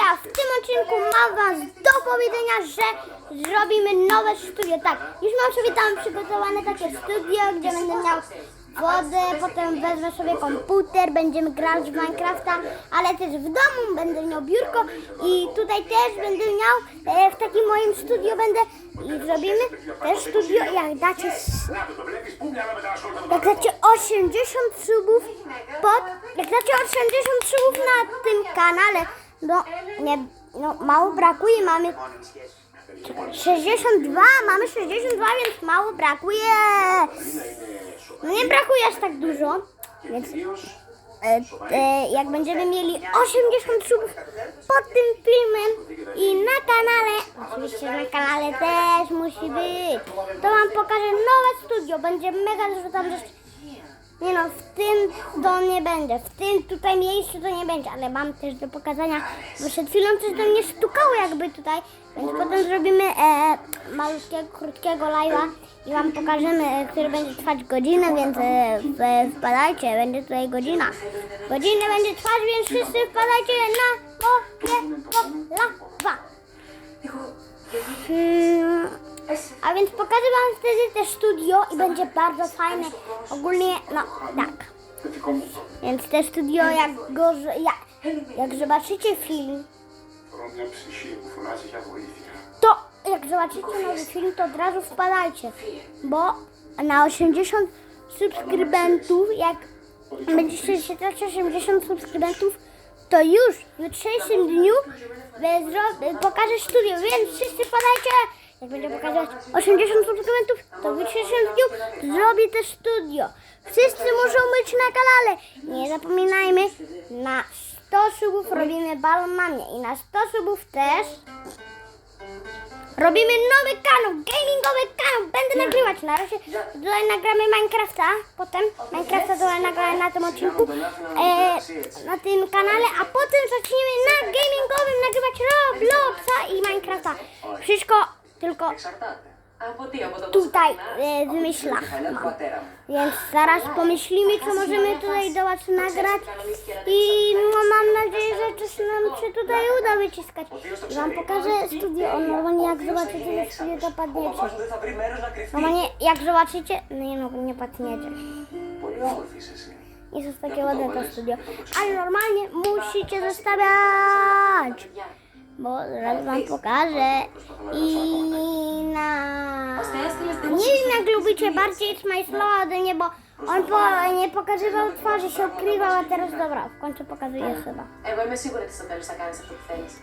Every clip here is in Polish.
ja w tym odcinku mam was do powiedzenia, że zrobimy nowe studio. Tak, już mam sobie tam przygotowane takie studio, gdzie będę miał wodę, potem wezmę sobie komputer, będziemy grać w Minecrafta, ale też w domu będę miał biurko i tutaj też będę miał, e, w takim moim studio będę i zrobimy też studio, jak dacie jak dacie 80 subów pod, jak dacie 80 subów na tym kanale, no nie, no mało brakuje, mamy 62, mamy 62, więc mało brakuje. No nie brakuje aż tak dużo, więc e, e, jak będziemy mieli 80 subów pod tym filmem i na kanale, oczywiście na kanale też musi być, to wam pokażę nowe studio, będzie mega dużo tam rzeczy. Nie no, w tym to nie będzie, w tym tutaj miejscu to nie będzie, ale mam też do pokazania, bo przed chwilą coś do mnie stukało jakby tutaj, więc potem zrobimy e, malutkiego, krótkiego live'a i wam pokażemy, e, który będzie trwać godzinę, więc e, w, wpadajcie, będzie tutaj godzina. Godzinę będzie trwać, więc wszyscy wpadajcie na mojego live'a. Hmm, a więc pokażę Wam wtedy te studio i będzie bardzo fajne. Ogólnie, no tak. Więc te studio, jak, go, jak, jak zobaczycie film, to jak zobaczycie nowy film, to od razu wpadajcie, bo na 80 subskrybentów, jak będziecie czytać 80 subskrybentów, to już w jutrzejszym dniu pokażę studio, więc wszyscy wpadajcie! Jak będzie pokazywać 80 subskrybentów, to w jutrzejszym dniu zrobię też studio. Wszyscy muszą być na kanale. Nie zapominajmy, na 100 subów robimy balon mamie i na 100 subów też Robimy nowy kanał, gamingowy kanał. Będę nagrywać. Na razie tutaj nagramy Minecrafta, potem Minecrafta tutaj nagramy na tym odcinku, e, na tym kanale, a potem zaczniemy na gamingowym nagrywać Robloxa i Minecrafta. Wszystko tylko tutaj e. Mam. Więc zaraz pomyślimy, co możemy tutaj do Was nagrać. i no, mam nadzieję, że coś nam się tutaj uda wyciskać. I wam pokażę studio, on normalnie jak zobaczycie to studio, to padniecie. Normalnie jak zobaczycie, no nie no, nie padniecie. Jest takie ładne to studio, ale normalnie musicie zostawiać. Bo zaraz Wam pokażę. I na... Nie wiem jak lubicie bardziej Smajslowa ode mnie, bo on po, nie pokazywał twarzy, się ukrywał, a teraz dobra, w końcu pokazuje chyba. Εγώ είμαι σίγουρη ότι στο τέλος θα κάνεις αυτό που θέλεις.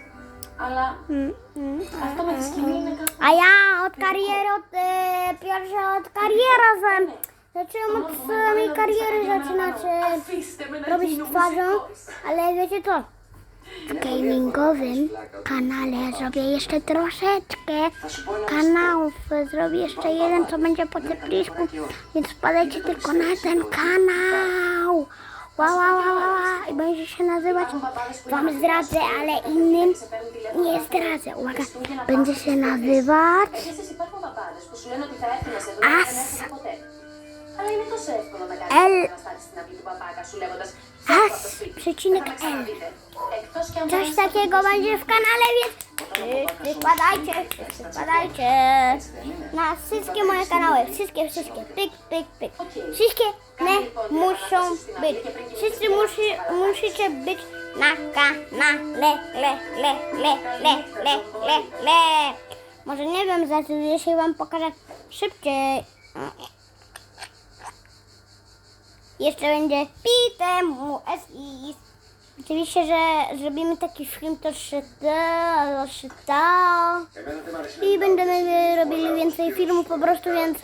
Αλλά Mm, mm. αυτό με τη σκηνή είναι κάτι. A ja od kariery, od, e, pierwsza od kariery zacząłem, zacząłem od samej kariery zaczynać e, Αφήστε με να robić γίνω twarzą, μουσικός. ale wiecie co? w gamingowym kanale zrobię jeszcze troszeczkę kanałów. Zrobię jeszcze jeden, co będzie po cypliszku, więc wpadajcie tylko na ten kanał. Wow, wow, wow. I będzie się nazywać, wam zdradzę, ale innym nie zdradzę. Uwaga, będzie się nazywać As Kolejny koszewko do magazynu dostać na. As, przecinek L. Coś takiego będzie w kanale, więc wykładajcie, wykładajcie na wszystkie moje kanały, wszystkie, wszystkie, pyk, pyk, pyk. Wszystkie ne muszą być, wszyscy musi, musicie być na kanale, le, le, le, le, le, le, le. Może nie wiem, za się wam pokażę szybciej. Jeszcze będzie Pitem, US i Oczywiście, że zrobimy taki film to 3D, i będziemy robili więcej filmów po prostu, więc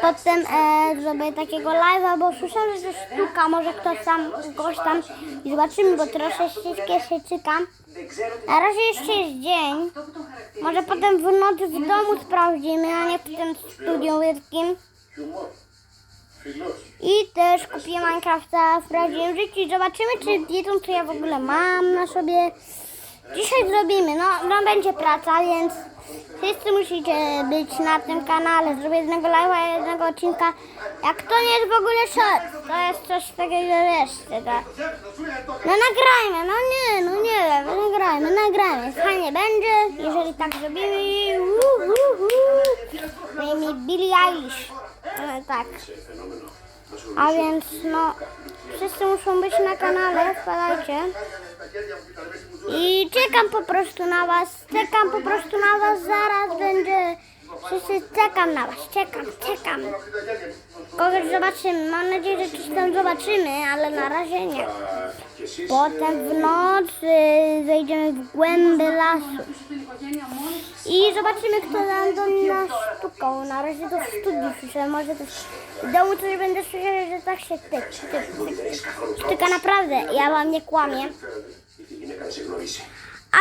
potem e, zrobię takiego live'a, bo słyszałam, że to sztuka, może ktoś tam, gość tam i zobaczymy, bo troszeczkę się czekam. Na razie jeszcze jest dzień, może potem w nocy w domu sprawdzimy, a nie w tym studiu wielkim. I też kupię Minecrafta w prawdziwym życiu. Zobaczymy, czy wiedzą, co ja w ogóle mam na sobie. Dzisiaj zrobimy, no, no będzie praca, więc wszyscy musicie być na tym kanale. Zrobię jednego live'a, jednego odcinka. Jak to nie jest w ogóle short, to jest coś takiego jeszcze, tak. No nagrajmy, no nie, no nie wiem, nagrajmy, nagrajmy. Fajnie będzie, jeżeli tak zrobimy. Uuu, uuu, uuu. Billie Eilish. E, tak. A więc no, wszyscy muszą być na kanale, wpadajcie. I czekam po prostu na was, czekam po prostu na was, zaraz będzie... Wszyscy czekam na was, czekam, czekam. Kogoś zobaczymy, mam nadzieję, że coś tam zobaczymy, ale na razie nie. Potem w nocy wejdziemy w głębi lasu. I zobaczymy, kto nam do nas stukał. Na razie do studiów, że może też w domu coś będę słyszał, że tak się tyk. Tylko naprawdę, ja wam nie kłamię.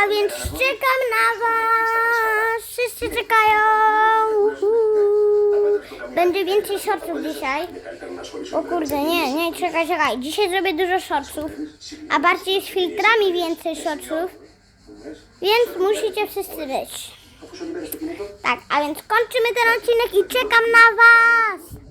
A więc czekam na was. Wszyscy czekają. Będzie więcej shortów dzisiaj. O kurde, nie, nie, czekaj, czekaj. Dzisiaj zrobię dużo shortów. A bardziej z filtrami więcej shortów. Więc musicie wszyscy być. Tak, a więc kończymy ten odcinek i czekam na was.